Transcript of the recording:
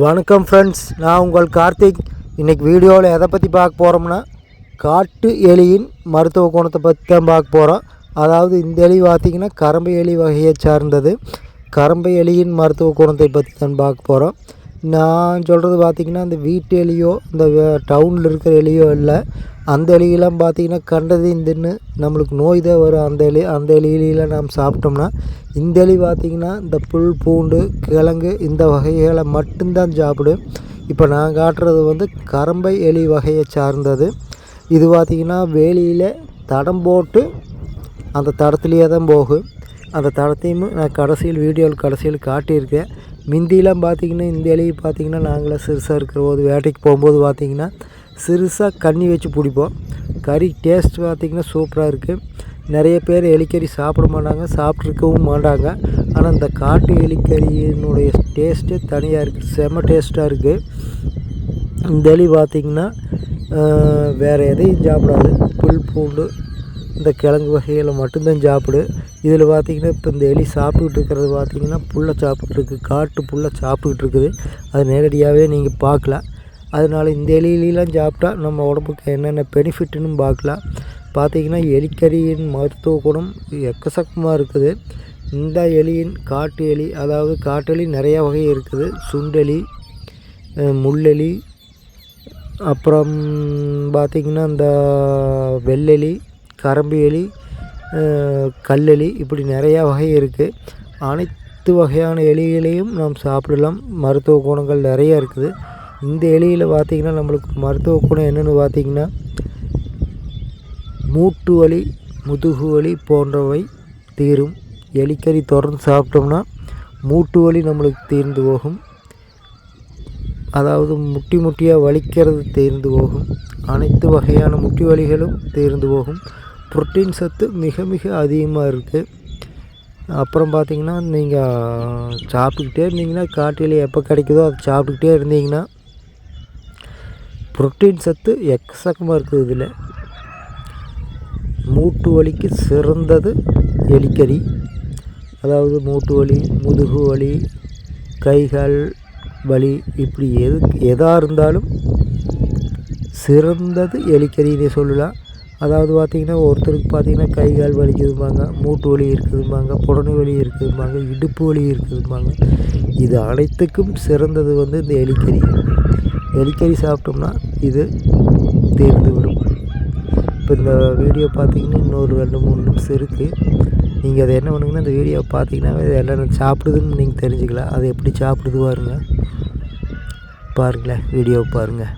வணக்கம் ஃப்ரெண்ட்ஸ் நான் உங்கள் கார்த்திக். இன்றைக்கி வீடியோவில் எதை பற்றி பார்க்க போகிறோம்னா காட்டு எலியின் மருத்துவ குணத்தை பற்றி தான் பார்க்க போகிறோம் அதாவது இந்த எலி பார்த்திங்கன்னா கரம்பு எலி வகையை சார்ந்தது. கரம்பு எலியின் மருத்துவ குணத்தை பற்றி தான் பார்க்க போகிறோம் நான் சொல்கிறது பார்த்திங்கன்னா இந்த வீட்டு எலியோ இந்த டவுனில் இருக்கிற எலியோ இல்லை. அந்த எலியெல்லாம் பார்த்திங்கன்னா கண்டதையும் தின்னு நம்மளுக்கு நோய் தான் வரும் அந்த எலி. அந்த எலியிலாம் நாம் சாப்பிட்டோம்னா இந்த எலி பார்த்திங்கன்னா இந்த புல் பூண்டு கிழங்கு இந்த வகைகளை மட்டும்தான் சாப்பிடும். இப்போ நான் காட்டுறது வந்து கரம்பை எலி வகையை சார்ந்தது. இது பார்த்திங்கன்னா வேலியில் தடம் போட்டு அந்த தடத்துலேயே தான் போகும். அந்த தடத்தையும் நான் கடைசியில் வீடியோவில் கடைசியில் காட்டியிருக்கேன். மிந்திலாம் பார்த்திங்கன்னா இந்த எலியை பார்த்திங்கன்னா நாங்களாம் சிறுசாக இருக்கிற போது வேட்டைக்கு போகும்போது பார்த்திங்கன்னா சிறுசாக கண்ணி வச்சு பிடிப்போம். கறி டேஸ்ட் பார்த்திங்கன்னா சூப்பராக இருக்குது நிறைய பேர் எலிக்கறி சாப்பிட மாட்டாங்க சாப்பிட்ருக்கவும் மாட்டாங்க. ஆனால் இந்த காட்டு எலிக்கறியினுடைய டேஸ்ட்டே தனியாக இருக்குது செம்ம டேஸ்ட்டாக இருக்குது இந்த எலி பார்த்திங்கன்னா வேறு எதையும் சாப்பிடாது. புல் பூண்டு இந்த கிழங்கு வகையில் மட்டும்தான் சாப்பிடு. இதில் பார்த்திங்கன்னா இப்போ இந்த எலி சாப்பிட்டுக்கிட்டு இருக்கிறது பார்த்திங்கன்னா புல்லை சாப்பிட்ருக்கு காட்டு புல்லை சாப்பிட்டுக்கிட்டு இருக்குது. அது நேரடியாகவே நீங்கள் பார்க்கலாம். அதனால் இந்த எலியிலாம் சாப்பிட்டா நம்ம உடம்புக்கு என்னென்ன பெனிஃபிட்டுன்னு பார்க்கலாம். பார்த்திங்கன்னா எலிக்கறியின் மருத்துவ குணம் எக்கசக்கமாக இருக்குது. இந்த எலியின் காட்டு எலி அதாவது காட்டெலி நிறையா வகை இருக்குது. சுண்டெலி முள்ளெலி அப்புறம் பார்த்திங்கன்னா இந்த வெள்ளெலி கரம்பு எலி கல்லெலி இப்படி நிறையா வகை இருக்குது அனைத்து வகையான எலிகளையும் நாம் சாப்பிடலாம். மருத்துவ குணங்கள் நிறையா இருக்குது. இந்த எலியில் பார்த்திங்கன்னா நம்மளுக்கு மருத்துவ குணம் என்னென்னு பார்த்திங்கன்னா மூட்டு வலி முதுகு வலி போன்றவை தீரும். எலிக்கறி தொடர்ந்து சாப்பிட்டோம்னா மூட்டு வலி நம்மளுக்கு தீர்ந்து போகும். அதாவது முட்டி முட்டியாக வலிக்கிறது தீர்ந்து போகும். அனைத்து வகையான முட்டி வலிகளும் தீர்ந்து போகும். புரோட்டீன் சத்து மிக மிக அதிகமாக இருக்குது அப்புறம் பார்த்திங்கன்னா நீங்கள் சாப்பிட்டுக்கிட்டே இருந்தீங்கன்னா காட்டில் எப்போ கிடைக்குதோ அதை சாப்பிட்டுக்கிட்டே இருந்தீங்கன்னா புரோட்டீன் சத்து எக்கசக்கமாக இருக்குது இதில். மூட்டு வலிக்கு சிறந்தது எலிக்கறி. அதாவது மூட்டு வலி முதுகு வலி கைகள் வலி இப்படி எது எதாக இருந்தாலும் சிறந்தது எலிக்கறின்னு சொல்லலாம். அதாவது பார்த்திங்கன்னா ஒருத்தருக்கு பார்த்திங்கன்னா கை கால் வலிக்குதும்பாங்க மூட்டு வலி இருக்குதும்பாங்க புடனு வலி இருக்குதும்பாங்க இடுப்பு வலி இருக்குதும்பாங்க. இது அனைத்துக்கும் சிறந்தது வந்து இந்த எலிக்கறி. எலிக்கறி சாப்பிட்டோம்னா இது தீர்ந்துவிடும். இப்போ இந்த வீடியோ பார்த்தீங்கன்னா இன்னொரு ரெண்டு மூணு நிமிஷம் இருக்குது நீங்கள் அதை என்ன பண்ணுங்கன்னா இந்த வீடியோவை பார்த்தீங்கன்னாவே எல்லாம் சாப்பிடுதுன்னு நீங்கள் தெரிஞ்சுக்கலாம். அதை எப்படி சாப்பிடுது பாருங்கள் பாருங்களேன் வீடியோவை பாருங்கள்